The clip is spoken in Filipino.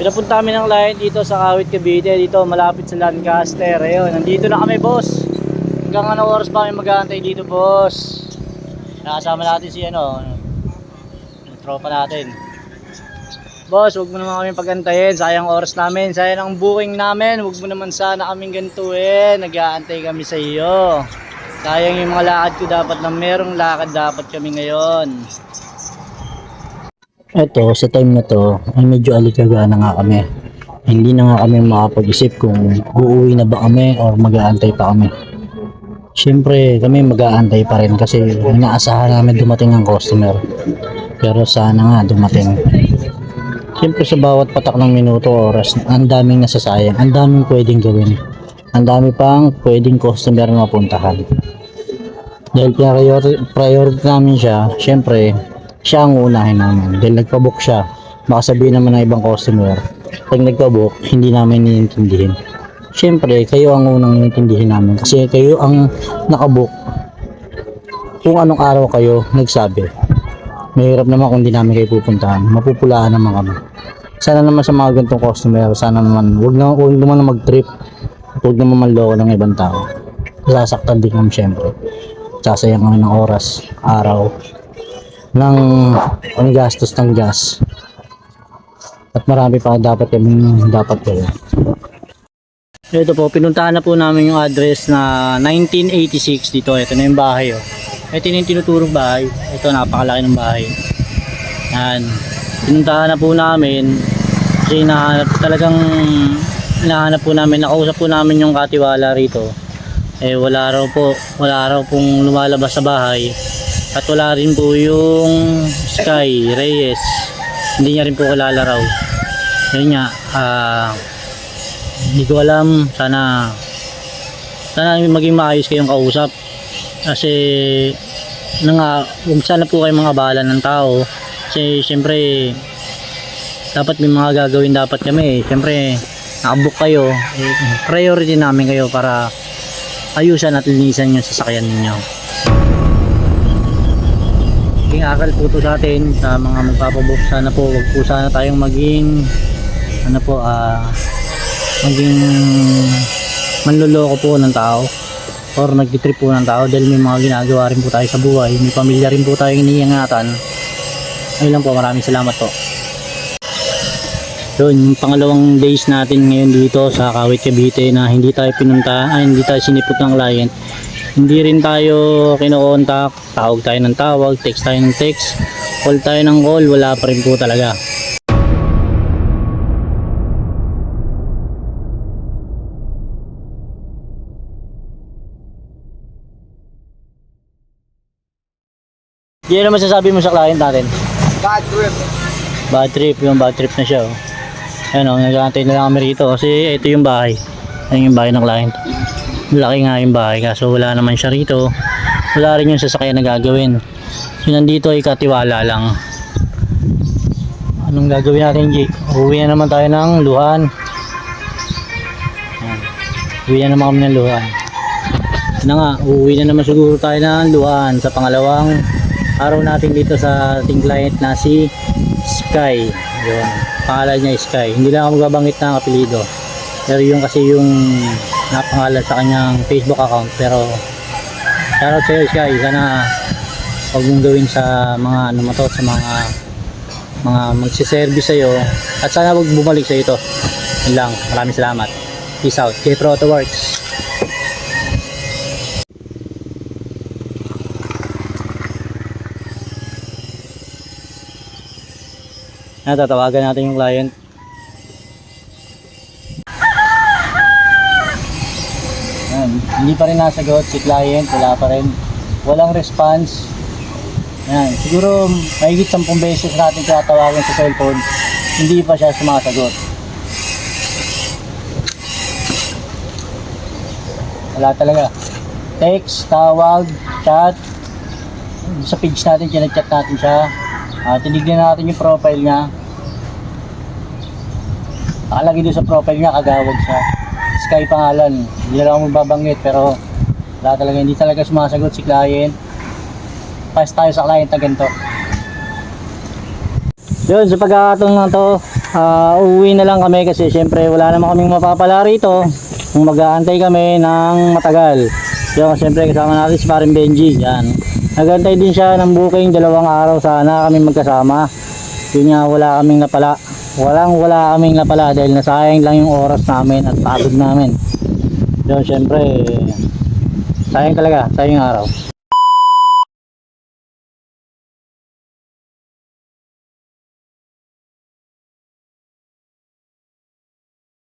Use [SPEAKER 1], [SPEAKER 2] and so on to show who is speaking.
[SPEAKER 1] Pinapunta kami ng client dito sa Kawit Cavite, dito malapit sa Lancaster. Ayun, nandito na kami, boss. Hanggang ano oras pa kami mag-aantay dito, boss? Nakasama natin si ano, yung tropa natin. Boss, wag mo naman kami pagantayin. Sayang oras namin, sayang ang booking namin. Wag mo naman sana kaming gantuin. Nag-aantay kami sa iyo. Sayang yung mga lakad ko dapat na merong lakad dapat kami ngayon.
[SPEAKER 2] Eto, sa time na to, ay medyo alikaga na nga kami. Hindi na nga kami makapag-isip kung uuwi na ba kami or mag-aantay pa kami. Siyempre, kami mag-aantay pa rin kasi inaasahan namin dumating ang customer. Pero sana nga dumating. Siyempre sa bawat patak ng minuto oras, ang daming nasasayang, ang daming pwedeng gawin. Ang dami pang pwedeng customer na mapuntahan. Dahil priority, priority namin siya, siyempre, siya ang unahin namin. Dahil nagpabook siya, baka sabihin naman ng ibang customer, pag nagpabook, hindi namin niintindihin. Siyempre, kayo ang unang niintindihin namin kasi kayo ang nakabook kung anong araw kayo nagsabi. Mahirap naman kung di namin kayo pupuntahan. Mapupulaan naman kami. Sana naman sa mga ganitong customer, sana naman, wag na, wag naman na mag-trip. Huwag naman manloko ng ibang tao. Sasaktan din kami syempre. Sasayang kami ng oras, araw, ng panggastos ng gas. At marami pa dapat kami dapat gawin.
[SPEAKER 1] Ito po, pinuntahan na po namin yung address na 1986 dito. Ito na yung bahay. Oh. Ito na yung tinuturong bahay. Ito, napakalaki ng bahay. Yan. Pinuntahan na po namin. Kasi nahanap talagang nahanap po namin, nakausap po namin yung katiwala rito. Eh wala raw po, wala raw pong lumalabas sa bahay. At wala rin po yung Sky Reyes. Hindi niya rin po kilala raw. Yun nga, ah hindi ko alam. Sana sana maging maayos kayong kausap. Kasi nga huwag sana po kayo mga bahala ng tao. Kasi syempre dapat may mga gagawin dapat kami. Syempre nakabook kayo. Eh, priority namin kayo para ayusan at linisan yung sasakyan ninyo Maging akal po to sa atin sa mga magpapabook sana po wag po sana tayong maging ano po ah maging manloloko po ng tao or nagtitrip po ng tao dahil may mga ginagawa rin po tayo sa buhay may pamilya rin po tayong iniingatan. Ayun lang po maraming salamat po. Yun yung pangalawang days natin ngayon dito sa Kawit Cavite na hindi tayo pinunta ay hindi tayo sinipot ng client hindi rin tayo kinokontak tawag tayo ng tawag text tayo ng text call tayo ng call wala pa rin po talaga Yan naman sasabi mo sa client natin.
[SPEAKER 3] Bad trip.
[SPEAKER 1] Bad trip, yung bad trip na siya. Oh. Ayan o, nag-aantay na lang kami rito kasi ito yung bahay. Ayan yung bahay ng client. Laki nga yung bahay kaso wala naman siya rito. Wala rin yung sasakyan na gagawin. So nandito ay katiwala lang. Anong gagawin natin, G? Uwi na naman tayo ng luhan. Uwi na naman kami ng luhan. Na nga, uuwi na naman siguro tayo ng luhan sa pangalawang araw natin dito sa ating client na si Sky. Yun. Pangalan niya Sky. Hindi lang ako magbabanggit ng apelido. Pero yung kasi yung napangalan sa kanyang Facebook account. Pero shoutout sa iyo Sky. Sana huwag mong gawin sa mga ano mo to, sa mga mga magsiservice sa iyo at sana huwag bumalik sa ito. Yun lang. Maraming salamat. Peace out. K Proto Works. Na tatawagan natin yung client. Hindi pa rin nasagot si client, wala pa rin. Walang response. Yan, siguro mahigit 10 beses natin siya tawagan sa cellphone, hindi pa siya sumasagot. Wala talaga. Text, tawag, chat. Sa page natin, chat natin siya. Ah, tinignan natin yung profile niya. Nakalagay doon sa profile niya, kagawad siya. Sky pangalan. Hindi na lang magbabanggit pero wala talaga, hindi talaga sumasagot si client. Pass tayo sa client na ganito. Yun, sa pagkakataon na to, ah, uuwi na lang kami kasi syempre wala naman kaming mapapala rito kung mag-aantay kami ng matagal. Yung syempre kasama natin si Parin Benji. Yan. Nagantay din siya ng booking dalawang araw sana kami magkasama. Yun nga wala kaming napala. Walang wala kaming napala dahil nasayang lang yung oras namin at pagod namin. Yun syempre sayang talaga, sayang araw.